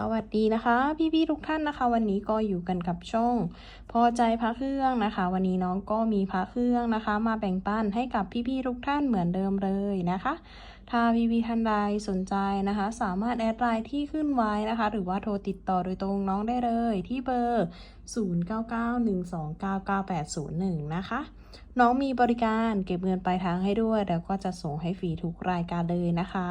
สวัสดีนะคะ พี่ๆทุกท่านนะคะ วันนี้ก็อยู่กันกับช่อง พอใจพระเครื่องนะคะ วันนี้น้องก็มีพระเครื่องนะคะ มาแบ่งปันให้กับพี่ๆทุกท่านเหมือนเดิมเลยนะคะ ถ้าพี่ๆท่านใดสนใจนะคะ สามารถแอดไลน์ที่ขึ้นไว้นะคะ หรือว่าโทรติดต่อโดยตรงน้องได้เลยที่เบอร์ 0991299801 นะคะ น้องมีบริการเก็บเงินปลายทางให้ด้วย แล้วก็จะส่งให้ฟรีทุกรายการเลยนะคะ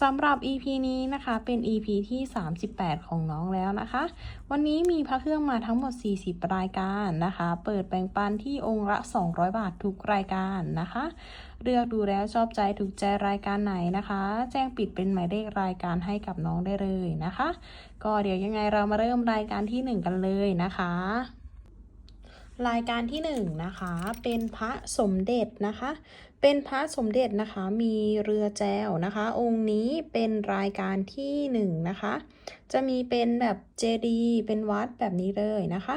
สำหรับ EP นี้นะคะเป็น EP ที่ 38 ของน้องแล้วนะคะ วันนี้มีพระเครื่องมาทั้งหมด 40 รายการนะคะ เปิดแบ่งปันที่องค์ละ 200 บาททุกรายการนะคะ เลือกดูแล้วชอบใจถูกใจรายการไหนนะคะ แจ้งปิดเป็นหมายเลขรายการให้กับน้องได้เลยนะคะ ก็เดี๋ยวยังไงเรามาเริ่มรายการที่ 1 กันเลยนะคะรายการที่1นงนะคะเป็นพระสมเด็จนะคะ เป็นพระสมเด็จนะคะมีเรือแจวนะคะ องค์นี้เป็นรายการที่1นงนะคะ จะมีเป็นแบบเจดีเป็นวัดแบบนี้เลยนะคะ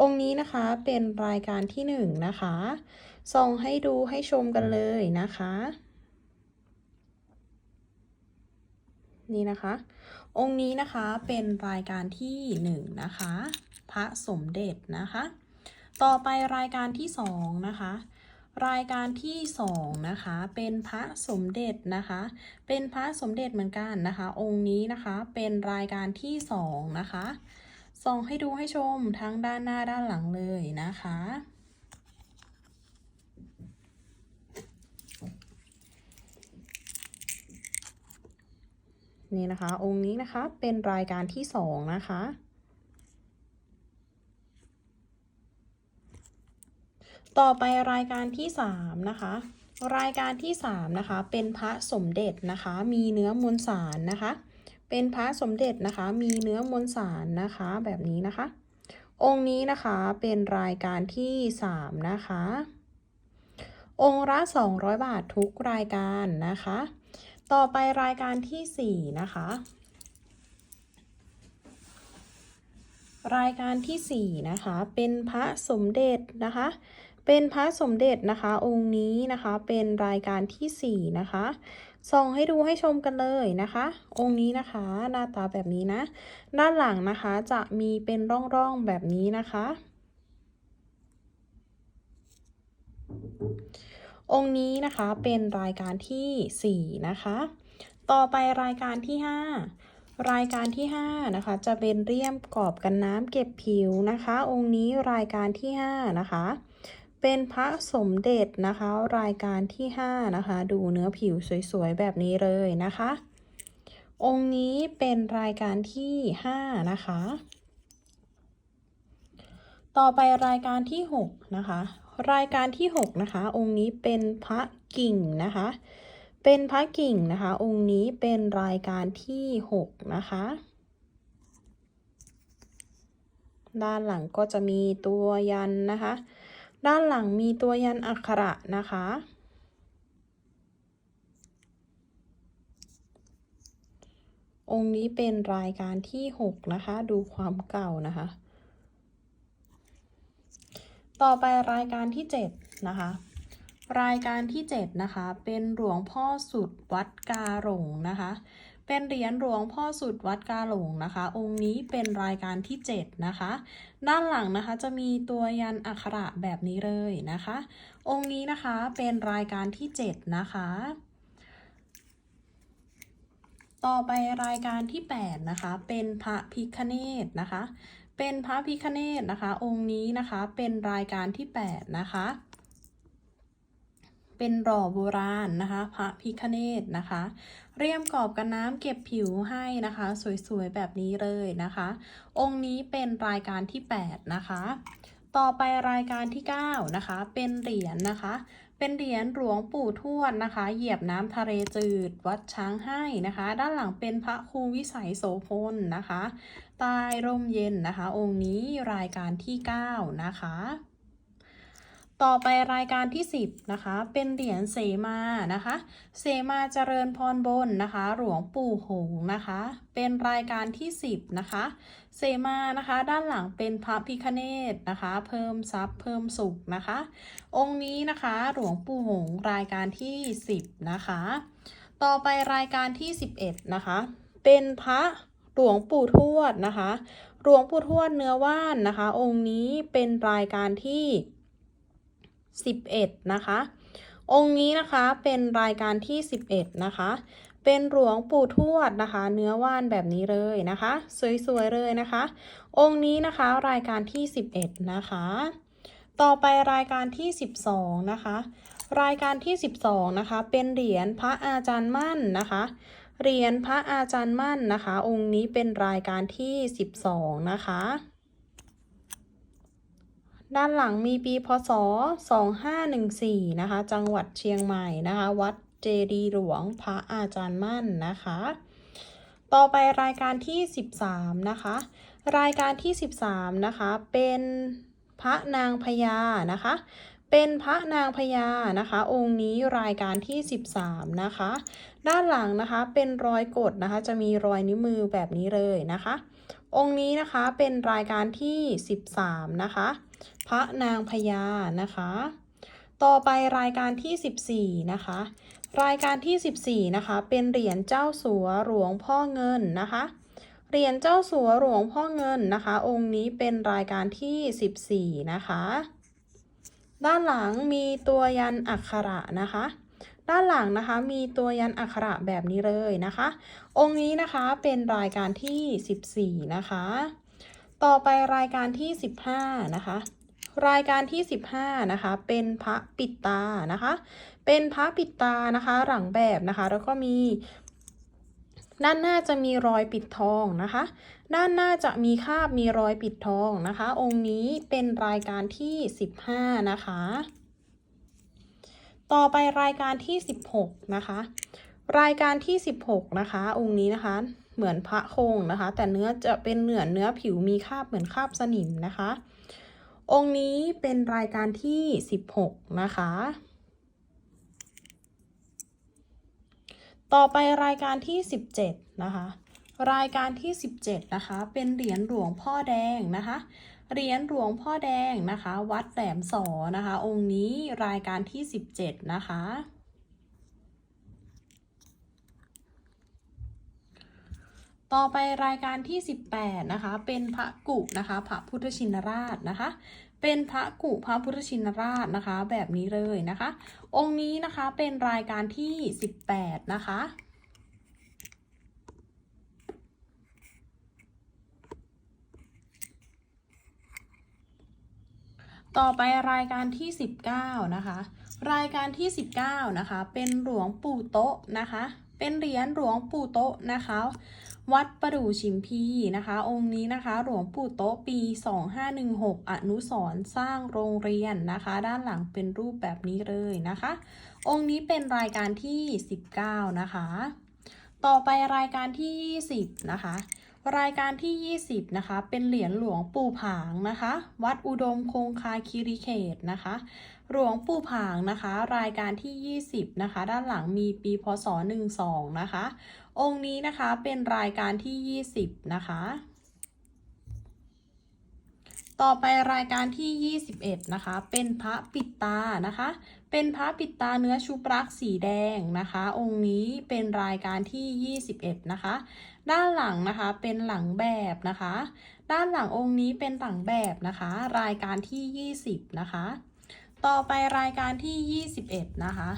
องค์นี้นะคะเป็นรายการที่1นงนะคะ ส่องให้ดูให้ชมกันเลยนะคะ นี่นะคะ องค์นี้นะคะเป็นรายการที่1นงนะคะ พระสมเด็จนะคะ ต่อไปรายการที่2นะคะรายการที่2นะคะ เป็นพระสมเด็จนะคะ เป็นพระสมเด็จเหมือนกันนะคะ องค์นี้นะคะ เป็นรายการที่2นะคะ ส่องให้ดูให้ชมทั้งด้านหน้าด้านหลังเลยนะคะ นี่นะคะ องค์นี้นะคะเป็นรายการที่2นะคะ ต่อไปรายการที่3นะคะ รายการที่3นะคะ เป็นพระสมเด็จนะคะ มีเนื้อมวลสารนะคะ เป็นพระสมเด็จนะคะ มีเนื้อมวลสารนะคะ แบบนี้นะคะ องค์นี้นะคะเป็นรายการที่3นะคะ องค์ละ200บาททุกรายการนะคะ ต่อไปรายการที่ 4 นะคะ รายการที่ 4 นะคะ เป็นพระสมเด็จนะคะ เป็นพระสมเด็จนะคะ องค์นี้นะคะเป็นรายการที่ 4 นะคะส่องให้ดูให้ชมกันเลยนะคะ องค์นี้นะคะหน้าตาแบบนี้นะ ด้านหลังนะคะจะมีเป็นร่องๆแบบนี้นะคะ องค์นี้นะคะเป็นรายการที่ 4 นะคะ ต่อไปรายการที่ 5 รายการที่ 5 นะคะ จะเป็นเรียมกรอบกันน้ำเก็บผิวนะคะ องค์นี้รายการที่ 5 นะคะ เป็นพระสมเด็จนะคะ รายการที่ 5 นะคะ ดูเนื้อผิวสวยๆ แบบนี้เลยนะคะ องค์นี้เป็นรายการที่ 5 นะคะ ต่อไปรายการที่ 6 นะคะ รายการที่ 6 นะคะ องค์นี้เป็นพระกิ่งนะคะ เป็นพระกิ่งนะคะ องค์นี้เป็นรายการที่ 6 นะคะ ด้านหลังก็จะมีตัวยันนะคะ ด้านหลังมีตัวยันอักขระนะคะองค์นี้เป็นรายการที่ 6 นะคะ ดูความเก่านะคะ ต่อไปรายการที่ 7 นะคะ รายการที่ 7 นะคะ เป็นหลวงพ่อสุดวัดกาหลงนะคะ เป็นเหรียญหลวงพ่อสุดวัดกาหลงนะคะ องค์นี้เป็นรายการที่ 7 นะคะ ด้านหลังนะคะจะมีตัวยันอักขระแบบนี้เลยนะคะ องค์นี้นะคะเป็นรายการที่ 7 นะคะต่อไปรายการที่ 8 นะคะ เป็นพระพิคเนตนะคะ เป็นพระพิคเนตนะคะ องค์นี้นะคะเป็นรายการที่ 8 นะคะ เป็นหล่อโบราณนะคะ พระพิคเนตนะคะ เรียมกรอบกันน้ำเก็บผิวให้นะคะ สวยๆ แบบนี้เลยนะคะ องค์นี้เป็นรายการที่ 8 นะคะ ต่อไปรายการที่ 9 นะคะ เป็นเหรียญนะคะ เป็นเหรียญหลวงปู่ทวดนะคะ เหยียบน้ำทะเลจืด วัดช้างให้นะคะ ด้านหลังเป็นพระครูวิสัยโสพลนะคะใต้ร่มเย็นนะคะ องค์นี้รายการที่ 9 นะคะ ต่อไปรายการที่ 10 นะคะ เป็นเหรียญเสมานะคะ เสมาเจริญพรบนนะคะ หลวงปู่หงนะคะ เป็นรายการที่ 10 นะคะ เสมานะคะ ด้านหลังเป็นพระพิคเนตนะคะ เพิ่มทรัพย์เพิ่มสุขนะคะ องค์นี้นะคะหลวงปู่หงรายการที่ 10 นะคะ ต่อไปรายการที่ 11 นะคะ เป็นพระหลวงปู่ทวดนะคะ หลวงปู่ทวดเนื้อว่านนะคะ องค์นี้เป็นรายการที่ 11 นะคะ องค์นี้นะคะเป็นรายการที่ 11 นะคะ เป็นหลวงปู่ทวดนะคะ เนื้อว่านแบบนี้เลยนะคะ สวยๆเลยนะคะ องค์นี้นะคะรายการที่ 11 นะคะ ต่อไปรายการที่ 12 นะคะ รายการที่ 12 นะคะ เป็นเหรียญพระอาจารย์มั่นนะคะเหรียญพระอาจารย์มั่นนะคะ องค์นี้เป็นรายการที่ 12 นะคะ ด้านหลังมีปีพศ 2514 นะคะ จังหวัดเชียงใหม่นะคะ วัด เจดีหลวงพระอาจารย์มั่นนะคะ ต่อไปรายการที่ 13 นะคะ รายการที่ 13 นะคะเป็นพระนางพญานะคะ เป็นพระนางพญานะคะ องค์นี้รายการที่ 13 นะคะ ด้านหลังนะคะเป็นรอยกดนะคะ จะมีรอยนิ้วมือแบบนี้เลยนะคะ องค์นี้นะคะเป็นรายการที่ 13 นะคะ พระนางพญานะคะ ต่อไปรายการที่ 14 นะคะ รายการที่ 14 นะคะ เป็นเหรียญเจ้าสัวหลวงพ่อเงินนะคะ เหรียญเจ้าสัวหลวงพ่อเงินนะคะ องค์นี้เป็นรายการที่ 14 นะคะ ด้านหลังมีตัวยันอักขระนะคะ ด้านหลังนะคะมีตัวยันอักขระแบบนี้เลยนะคะ องค์นี้นะคะเป็นรายการที่ 14 นะคะ ต่อไปรายการที่ 15 นะคะรายการที่ 15 นะคะ เป็นพระปิดตานะคะ เป็นพระปิดตานะคะ หลังแบบนะคะ แล้วก็มีด้านหน้าจะมีรอยปิดทองนะคะ ด้านหน้าจะมีคาบมีรอยปิดทองนะคะ องค์นี้เป็นรายการที่ 15 นะคะ ต่อไปรายการที่ 16 นะคะ รายการที่ 16 นะคะ องค์นี้นะคะ เหมือนพระโคงนะคะ แต่เนื้อจะเป็นเหนือเนื้อผิวมีคาบเหมือนคาบสนิมนะคะ องค์นี้เป็นรายการที่ 16 นะคะ ต่อไปรายการที่ 17 นะคะ รายการที่ 17 นะคะ เป็นเหรียญหลวงพ่อแดงนะคะ เหรียญหลวงพ่อแดงนะคะ วัดแหลมสอนะคะ องค์นี้รายการที่ 17 นะคะ ต่อไปรายการที่ 18 นะคะ เป็นพระกุนะคะ พระพุทธชินราชนะคะ เป็นพระกุพระพุทธชินราชนะคะ แบบนี้เลยนะคะ องค์นี้นะคะเป็นรายการที่ 18 นะคะต่อไปรายการที่ 19 นะคะ รายการที่ 19 นะคะ เป็นหลวงปู่โต๊ะนะคะ เป็นเหรียญหลวงปู่โต๊ะนะคะ วัดประดู่ชิมพีนะคะ องค์นี้นะคะหลวงปู่โต๊ะปี 2516 อนุสรสร้างโรงเรียนนะคะ ด้านหลังเป็นรูปแบบนี้เลยนะคะ องค์นี้เป็นรายการที่ 19 นะคะ ต่อไปรายการที่ 20 นะคะรายการที่ 20 นะคะ เป็นเหรียญหลวงปู่ผางนะคะ วัดอุดมคงคาคิริเขตนะคะ หลวงปู่ผางนะคะ รายการที่ 20 นะคะ ด้านหลังมีปีพศ 12 นะคะ องค์นี้นะคะเป็นรายการที่ 20 นะคะ ต่อไปรายการที่ 21 นะคะ เป็นพระปิดตานะคะ เป็นพระปิดตาเนื้อชุบรักสีแดงนะคะ องค์นี้เป็นรายการที่ 21 นะคะ ด้านหลังนะคะเป็นหลังแบบนะคะ ด้านหลังองค์นี้เป็นหลังแบบนะคะ รายการที่ 20 นะคะต่อไปรายการที่ 21 นะคะ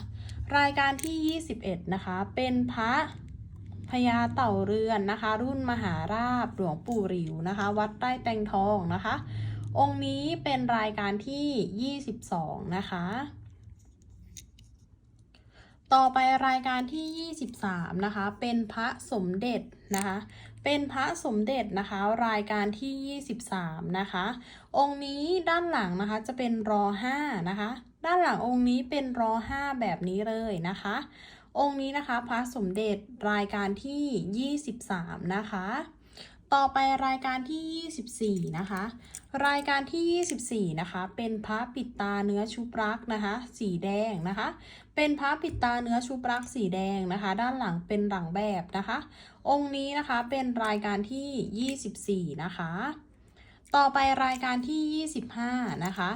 รายการที่ 21 นะคะ เป็นพระ พญาเต่าเรือนนะคะ รุ่นมหาราบหลวงปู่หลิวนะคะ วัดใต้แตงทองนะคะ องค์นี้เป็นรายการที่ 22 นะคะต่อไปรายการที่ 23 นะคะ เป็นพระสมเด็จนะคะ เป็นพระสมเด็จนะคะ รายการที่ 23 นะคะ องค์นี้ด้านหลังนะคะจะเป็นรอ5นะคะ ด้านหลังองค์นี้เป็นรอ5แบบนี้เลยนะคะ องค์นี้นะคะพระสมเด็จรายการที่ 23 นะคะ ต่อไปรายการที่ 24 นะคะ รายการที่ 24 นะคะ เป็นพระปิดตาเนื้อชุบรักนะคะ สีแดงนะคะ เป็นพระปิดตาเนื้อชุบรักสีแดงนะคะ ด้านหลังเป็นหลังแบบนะคะ องค์นี้นะคะเป็นรายการที่ 24 นะคะ ต่อไปรายการที่ 25 นะคะ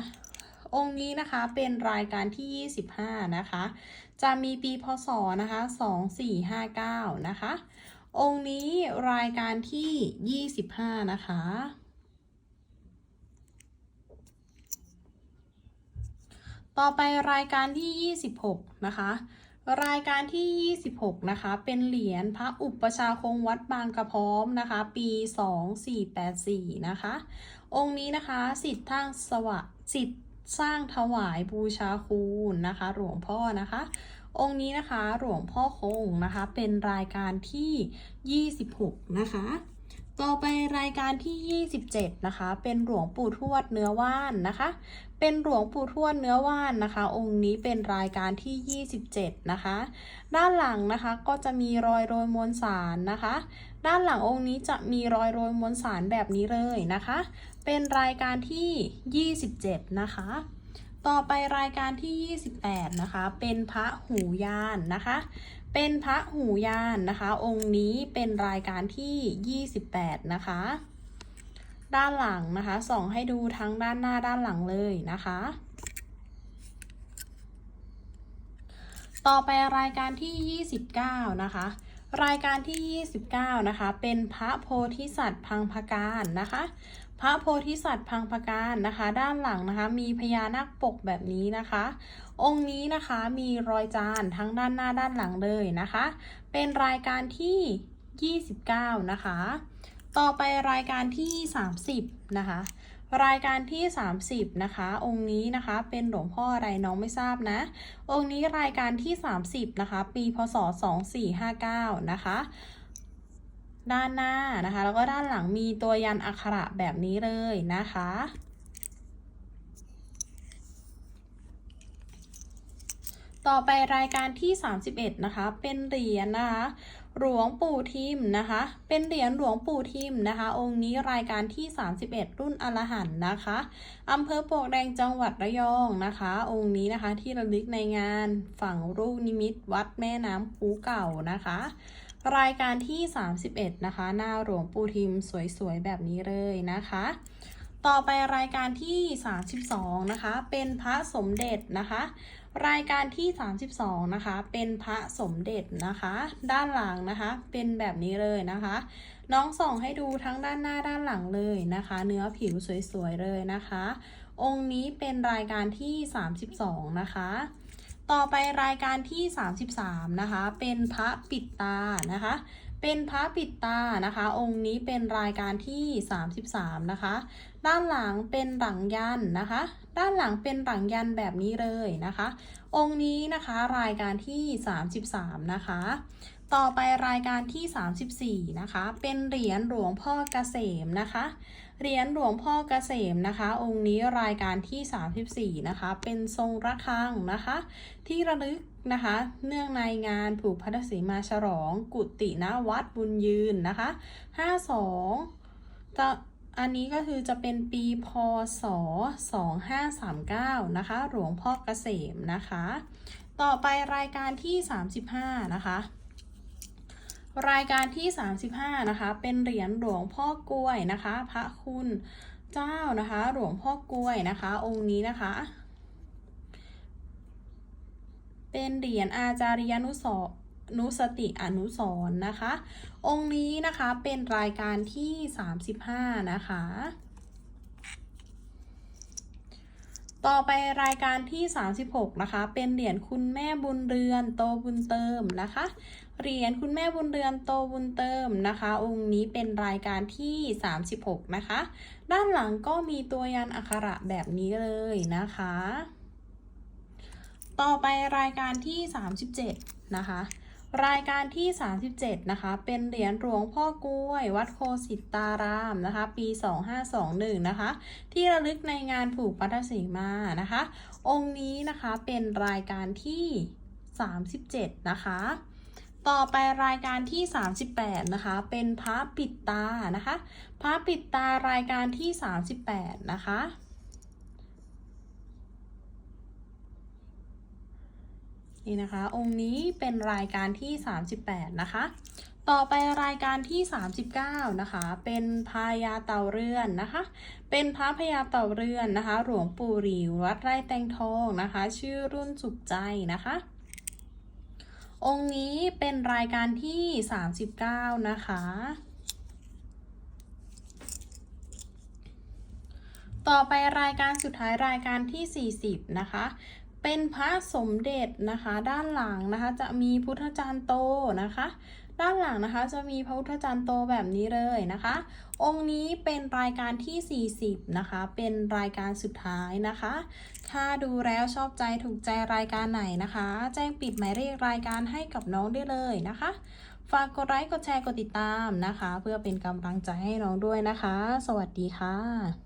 องค์นี้นะคะเป็นรายการที่ 25 นะคะ จะมีปีพศนะคะ2459นะคะ องค์นี้รายการที่ 25 นะคะ ต่อไปรายการที่ 26 นะคะรายการที่ 26 นะคะ เป็นเหรียญพระอุปชาคงวัดบางกระพร้อมนะคะ ปี 2484 นะคะ องค์นี้นะคะ สิทธิ์ทั้งสวะสิทธิ์ สร้างถวายบูชาครูนะคะ หลวงพ่อนะคะ องค์นี้นะคะหลวงพ่อคงนะคะ เป็นรายการที่ 26 นะคะ ต่อไปรายการที่ 27 นะคะ เป็นหลวงปู่ทวดเนื้อว่านนะคะ เป็นหลวงปู่ทวดเนื้อว่านนะคะ องค์นี้เป็นรายการที่ 27 นะคะ ด้านหลังนะคะก็จะมีรอยโรยมวลสารนะคะ ด้านหลังองค์นี้จะมีรอยโรยมวลสารแบบนี้เลยนะคะ เป็นรายการที่ 27 นะคะ ต่อไปรายการที่ 28 นะคะ เป็นพระหูยานนะคะ เป็นพระหูยานนะคะ องค์นี้เป็นรายการที่ 28 นะคะ ด้านหลังนะคะส่องให้ดูทั้งด้านหน้าด้านหลังเลยนะคะ ต่อไปรายการที่ 29 นะคะ รายการที่ 29 นะคะ เป็นพระโพธิสัตว์พังพการนะคะ พระโพธิสัตว์พังพการนะคะ ด้านหลังนะคะมีพญานาคปกแบบนี้นะคะ องค์นี้นะคะมีรอยจานทั้งด้านหน้าด้านหลังเลยนะคะ เป็นรายการที่ 29 นะคะ ต่อไปรายการที่ 30 นะคะ รายการที่ 30 นะคะ องค์นี้นะคะเป็นหลวงพ่ออะไรน้องไม่ทราบนะ องค์นี้รายการที่ 30 นะคะ ปีพศ 2459 นะคะด้านหน้านะคะ แล้วก็ด้านหลังมีตัวยันอักขระแบบนี้เลยนะคะ ต่อไปรายการที่ 31 นะคะ เป็นเหรียญนะคะ หลวงปู่ทิมนะคะ เป็นเหรียญหลวงปู่ทิมนะคะ องค์นี้รายการที่ 31 รุ่นอรหันนะคะอำเภอปวกแดงจังหวัดระยองนะคะ องค์นี้นะคะที่ระลึกในงานฝั่งรูปนิมิตวัดแม่น้ำคูเก่านะคะ รายการที่ 31 นะคะ หน้าหลวงปู่ทิมสวยๆ แบบนี้เลยนะคะ ต่อไปรายการที่ 32 นะคะ เป็นพระสมเด็จนะคะ รายการที่ 32 นะคะ เป็นพระสมเด็จนะคะ ด้านหลังนะคะ เป็นแบบนี้เลยนะคะ น้องส่องให้ดูทั้งด้านหน้าด้านหลังเลยนะคะ เนื้อผิวสวยๆเลยนะคะ องค์นี้เป็นรายการที่ 32 นะคะต่อไปรายการที่ 33 นะคะ เป็นพระปิดตานะคะ เป็นพระปิดตานะคะ องค์นี้เป็นรายการที่ 33 นะคะ ด้านหลังเป็นหลังยันนะคะ ด้านหลังเป็นหลังยันแบบนี้เลยนะคะ องค์นี้นะคะรายการที่ 33 นะคะ ต่อไปรายการที่ 34 นะคะ เป็นเหรียญหลวงพ่อเกษมนะคะ เหรียญหลวงพ่อเกษมนะคะ องค์นี้รายการที่ 34 นะคะ เป็นทรงระฆังนะคะ ที่ระลึก นะคะ เนื่องในงานผูกพัทสีมาฉลอง กุติณวัดบุญยืนนะคะ52จะอันนี้ก็คือจะเป็นปีพศ 2539 นะคะ หลวงพ่อเกษมนะคะ ต่อไปรายการที่ 35 นะคะ รายการที่ 35 นะคะ เป็นเหรียญหลวงพ่อกล้วยนะคะ พระคุณเจ้านะคะ หลวงพ่อกล้วยนะคะ องค์นี้นะคะ เป็นเหรียญอาจารยนุสรนุสติอนุสร์นะคะ องค์นี้นะคะเป็นรายการที่ 35 นะคะ ต่อไปรายการที่ 36 นะคะ เป็นเหรียญคุณแม่บุญเรือนโตบุญเติมนะคะ เหรียญคุณแม่บุญเรือนโตบุญเติมนะคะ องค์นี้เป็นรายการที่ 36 นะคะ ด้านหลังก็มีตัวยันอักขระแบบนี้เลยนะคะ ต่อไปรายการที่ 37 นะคะ รายการที่ 37 นะคะ เป็นเหรียญหลวงพ่อกล้วย วัดโคสิตารามนะคะ ปี 2521 นะคะ ที่ระลึกในงานผูกพัทสีมานะคะ องค์นี้นะคะเป็นรายการที่ 37 นะคะต่อไปรายการที่ 38 นะคะ เป็นพระปิดตานะคะ พระปิดตารายการที่ 38 นะคะ นี่นะคะ องค์นี้เป็นรายการที่ 38 นะคะ ต่อไปรายการที่ 39 นะคะ เป็นพญาเต่าเรือนนะคะ เป็นพระพญาเต่าเรือนนะคะ หลวงปู่หลิววัดไร่แตงทองนะคะ ชื่อรุ่นสุขใจนะคะองค์นี้เป็นรายการที่ 39 นะคะ ต่อไปรายการสุดท้ายรายการที่ 40 นะคะ เป็นพระสมเด็จนะคะ ด้านหลังนะคะจะมีพุทธจารย์โตนะคะ ด้านหลังนะคะจะมีพระพุทธจารย์โตแบบนี้เลยนะคะ องค์นี้เป็นรายการที่ 40 นะคะ เป็นรายการสุดท้ายนะคะ ถ้าดูแล้วชอบใจถูกใจรายการไหนนะคะ แจ้งปิดหมายเลขรายการให้กับน้องได้เลยนะคะ ฝากกดไลค์กดแชร์กดติดตามนะคะ เพื่อเป็นกำลังใจให้น้องด้วยนะคะ สวัสดีค่ะ